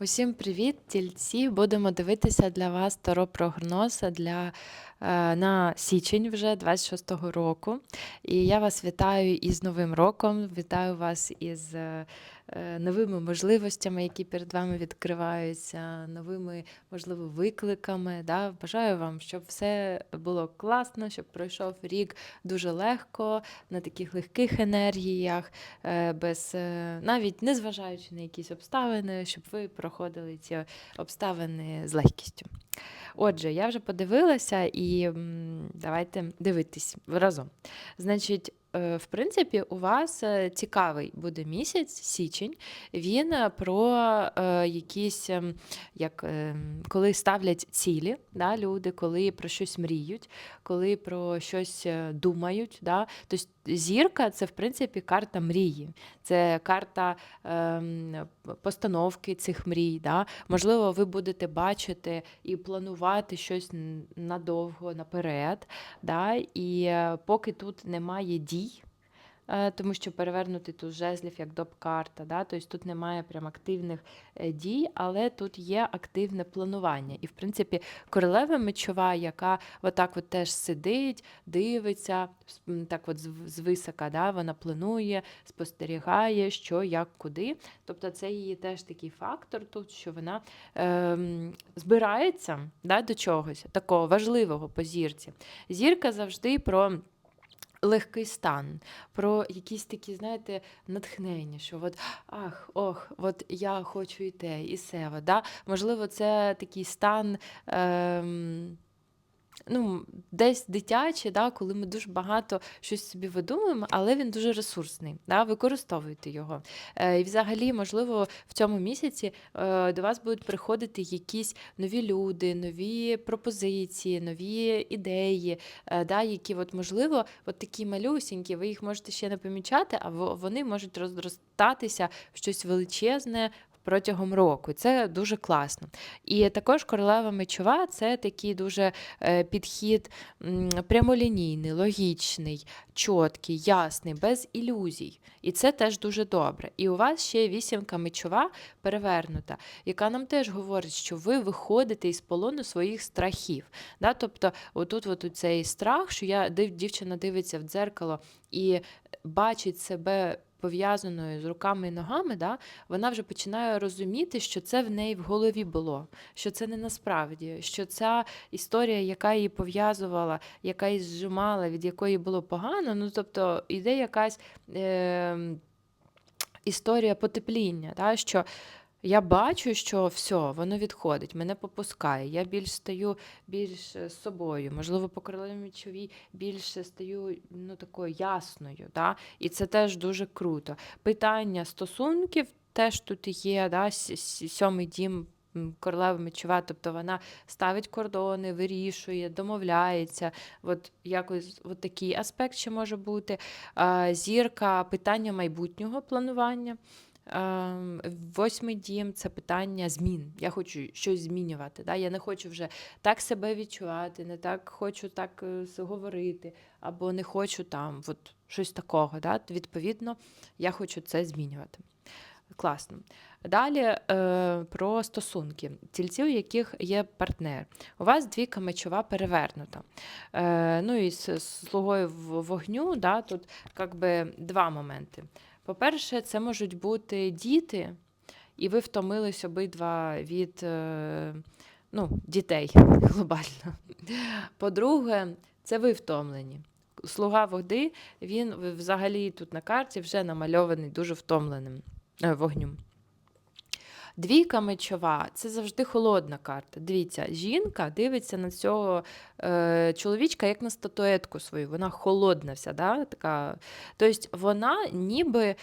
Усім привіт, тільці! Будемо дивитися для вас таро прогноз для, е, на січень вже 26-го року. І я вас вітаю із Новим роком, вітаю вас із е, новими можливостями, які перед вами відкриваються, новими, можливо, викликами. Да? Бажаю вам, щоб все було класно, щоб пройшов рік дуже легко, на таких легких енергіях, е, без, е, навіть не зважаючи на якісь обставини, щоб ви проходили ці обставини з легкістю. Отже, я вже подивилася і давайте дивитись разом. Значить, е, в принципі, у вас е, цікавий буде місяць, січень. Він е, про е, якісь, ем, як, е, коли ставлять цілі, да, люди, коли про щось мріють, коли про щось е, думають. Да. Тобто зірка це, в принципі, карта мрії, це карта ем, постановки цих мрій. Да. Можливо, ви будете бачити і планувати щось надовго наперед. Да, і е, поки тут немає дій. Е, Тому що перевернути тут жезлів як доп-карта, да? тобто тут немає прям активних е, дій, але тут є активне планування. І, в принципі, королева мечова, яка отак от теж сидить, дивиться, так от звисока, да? вона планує, спостерігає, що, як, куди. Тобто це її теж такий фактор тут, що вона ем, збирається да, до чогось такого важливого по зірці. Зірка завжди про. Легкий стан, про якісь такі, знаєте, натхнення, що от ах, ох, от я хочу і те, і се. от, Да? Можливо, це такий стан. Ем, Ну, десь дитяче, да, коли ми дуже багато щось собі видумуємо, але він дуже ресурсний. Да, використовуйте його. Е, і взагалі, можливо, в цьому місяці е, до вас будуть приходити якісь нові люди, нові пропозиції, нові ідеї, е, да, які, от, можливо, от такі малюсінькі, ви їх можете ще не помічати, а вони можуть розростатися в щось величезне. Протягом року це дуже класно. І також королева мечова це такий дуже е, підхід прямолінійний, логічний, чіткий, ясний, без ілюзій. І це теж дуже добре. І у вас ще вісімка мечова перевернута, яка нам теж говорить, що ви виходите із полону своїх страхів. Да? Тобто, отут от цей страх, що я дівчина дивиться в дзеркало і бачить себе. Пов'язаною з руками і ногами, да, вона вже починає розуміти, що це в неї в голові було, що це не насправді, що ця історія, яка її пов'язувала, яка її зжимала, від якої було погано. Ну тобто йде якась е, історія потепління, да, що я бачу, що все, воно відходить, мене попускає. Я більш стаю більш е, собою, можливо, по королеві мечовій більше стаю ну, такою ясною. Да? І це теж дуже круто. Питання стосунків теж тут є, да? сьомий дім. Королева мечова, тобто вона ставить кордони, вирішує, домовляється. От якось от такий аспект ще може бути. Зірка питання майбутнього планування. Ем, Восьмий дім це питання змін. Я хочу щось змінювати. Да? Я не хочу вже так себе відчувати, не так хочу так е, говорити, або не хочу там от, щось такого. Да? Відповідно, я хочу це змінювати. Класно. Далі е, про стосунки. Тільці, у яких є партнер. У вас двійка мечова перевернута. Е, ну і з слугою вогню, да, тут как би два моменти. По-перше, це можуть бути діти, і ви втомились обидва від е, ну, дітей глобально. По-друге, це ви втомлені. Слуга води, він взагалі тут на карті вже намальований дуже втомленим е, вогнем. Двійка мечова це завжди холодна карта. Дивіться, жінка дивиться на цього е, чоловічка як на статуетку свою. Вона холодна вся, да? така. Тобто вона ніби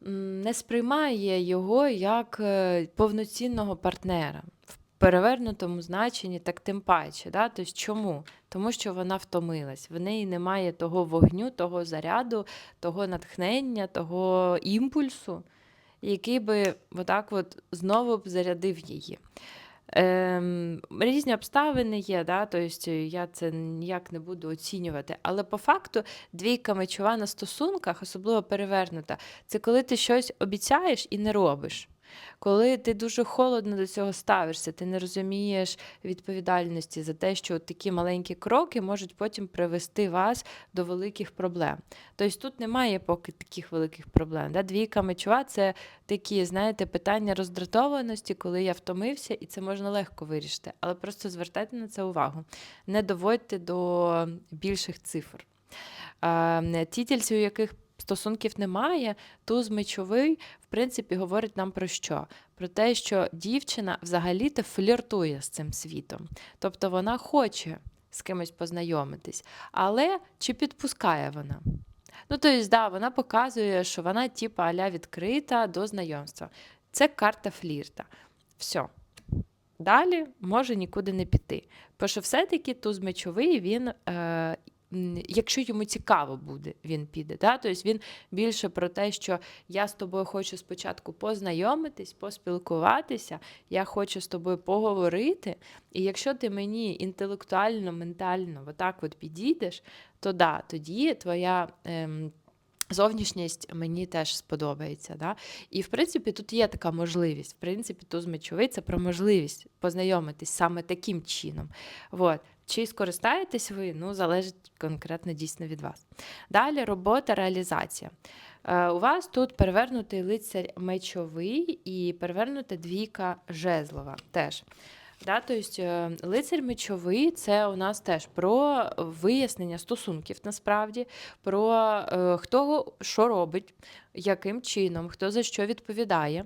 не сприймає його як е, повноцінного партнера. В перевернутому значенні, так тим паче. Да? Тобто чому? Тому що вона втомилась. В неї немає того вогню, того заряду, того натхнення, того імпульсу, який би отак от знову б зарядив її. Ем, різні обставини є, да? тобто я це ніяк не буду оцінювати. Але по факту двійка мечова на стосунках, особливо перевернута, це коли ти щось обіцяєш і не робиш. Коли ти дуже холодно до цього ставишся, ти не розумієш відповідальності за те, що такі маленькі кроки можуть потім привести вас до великих проблем. Тобто тут немає поки таких великих проблем. Да? Двійка мечова це такі, знаєте, питання роздратованості, коли я втомився, і це можна легко вирішити. Але просто звертайте на це увагу. Не доводьте до більших цифр. А, Ті у яких стосунків немає, туз мечовий, в принципі, говорить нам про що? Про те, що дівчина взагалі-то фліртує з цим світом. Тобто вона хоче з кимось познайомитись, але чи підпускає вона? Ну, тобто, да, вона показує, що вона, типа, аля відкрита до знайомства. Це карта флірта. Все. Далі може нікуди не піти. Бо що все-таки туз мечовий, він, е, якщо йому цікаво буде, він піде. Да? Тобто він більше про те, що я з тобою хочу спочатку познайомитись, поспілкуватися, я хочу з тобою поговорити. І якщо ти мені інтелектуально, ментально отак от підійдеш, то да, тоді твоя. Ем, Зовнішність мені теж сподобається. Да? І, в принципі, тут є така можливість. В принципі, туз мечовий це про можливість познайомитись саме таким чином. От. Чи скористаєтесь ви, ну, залежить конкретно дійсно від вас. Далі робота, реалізація. Е, у вас тут перевернутий лицар мечовий і перевернута двійка жезлова теж. Да, тобто е, лицар мечовий це у нас теж про вияснення стосунків насправді, про е, хто що робить, яким чином, хто за що відповідає.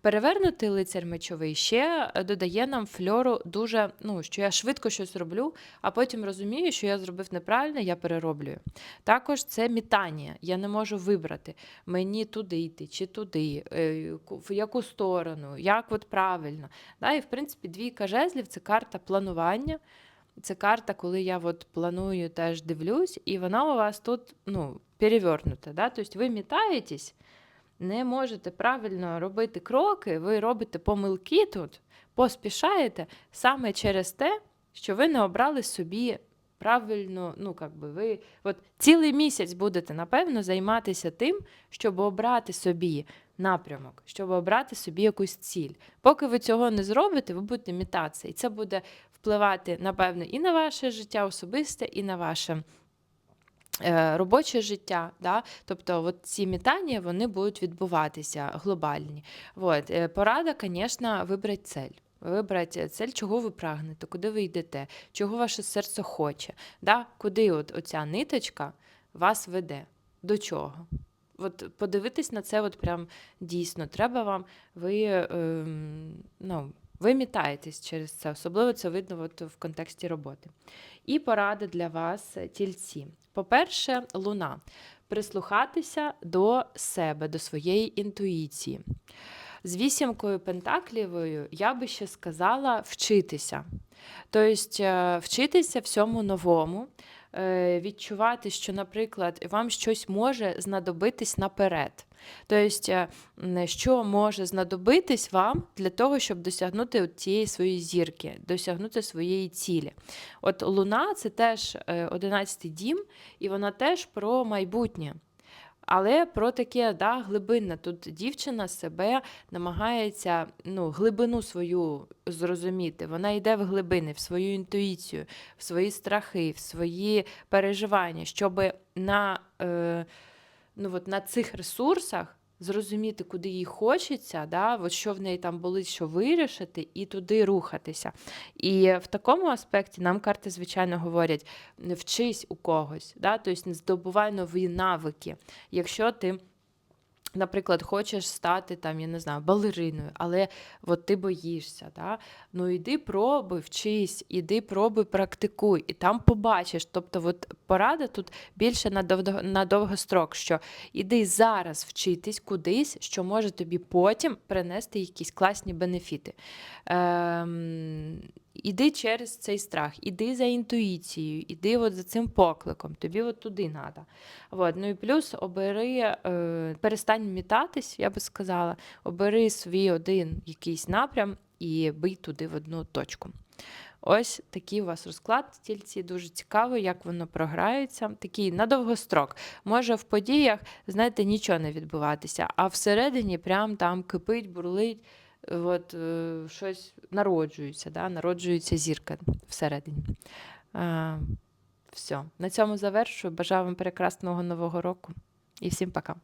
Перевернутий лицар мечовий ще додає нам фльору дуже, ну, що я швидко щось роблю, а потім розумію, що я зробив неправильно, я перероблюю. Також це мітання. Я не можу вибрати, мені туди йти чи туди, е, в яку сторону, як от правильно. І, в принципі, двійка жезлів це карта планування. Це карта, коли я от планую, теж дивлюсь, і вона у вас тут ну, перевернута. Да? Тобто ви мітаєтесь, не можете правильно робити кроки, ви робите помилки тут, поспішаєте саме через те, що ви не обрали собі правильно, ну, как би ви от цілий місяць будете, напевно, займатися тим, щоб обрати собі напрямок, щоб обрати собі якусь ціль. Поки ви цього не зробите, ви будете мітатися. І це буде впливати, напевно, і на ваше життя особисте, і на ваше. е, Робоче життя, да? тобто от ці мітання вони будуть відбуватися глобальні. От. е, Порада, звісно, вибрати цель. Вибрати цель, чого ви прагнете, куди ви йдете, чого ваше серце хоче, да? куди от оця ниточка вас веде, до чого. От подивитись на це, от прям дійсно треба вам, ви, ем, ну, ви мітаєтесь через це, особливо це видно от в контексті роботи. І поради для вас, е, тільці. По-перше, луна. Прислухатися до себе, до своєї інтуїції. З вісімкою пентаклівою я би ще сказала вчитися. Тобто е, вчитися всьому новому, відчувати, що, наприклад, вам щось може знадобитись наперед. Тобто, е, що може знадобитись вам для того, щоб досягнути цієї своєї зірки, досягнути своєї цілі. От Луна це теж 11 дім, і вона теж про майбутнє. Але про таке да, глибинне. Тут дівчина себе намагається ну, глибину свою зрозуміти. Вона йде в глибини, в свою інтуїцію, в свої страхи, в свої переживання, щоб на, е, ну, от на цих ресурсах зрозуміти, куди їй хочеться, да, от що в неї там болить, що вирішити, і туди рухатися. І в такому аспекті нам карти, звичайно, говорять: не вчись у когось, да, тобто не здобувай нові навики. Якщо ти. Наприклад, хочеш стати там, я не знаю, балериною, але от ти боїшся. Да? Ну іди пробуй, вчись, іди пробуй, практикуй, і там побачиш. Тобто, от порада тут більше на довго, на довгострок, що іди зараз вчитись кудись, що може тобі потім принести якісь класні бенефіти. Ем, Іди через цей страх, іди за інтуїцією, іди от за цим покликом, тобі от туди треба. От. Ну і плюс обери, е, перестань мітатись, я би сказала, обери свій один якийсь напрям і бий туди в одну точку. Ось такий у вас розклад тільці. Дуже цікаво, як воно програється. Такий на довгострок. Може в подіях, знаєте, нічого не відбуватися, а всередині прям там кипить, бурлить, от, е, щось народжується, да? народжується зірка всередині. Все. На цьому завершую. Бажаю вам прекрасного нового року і всім пока.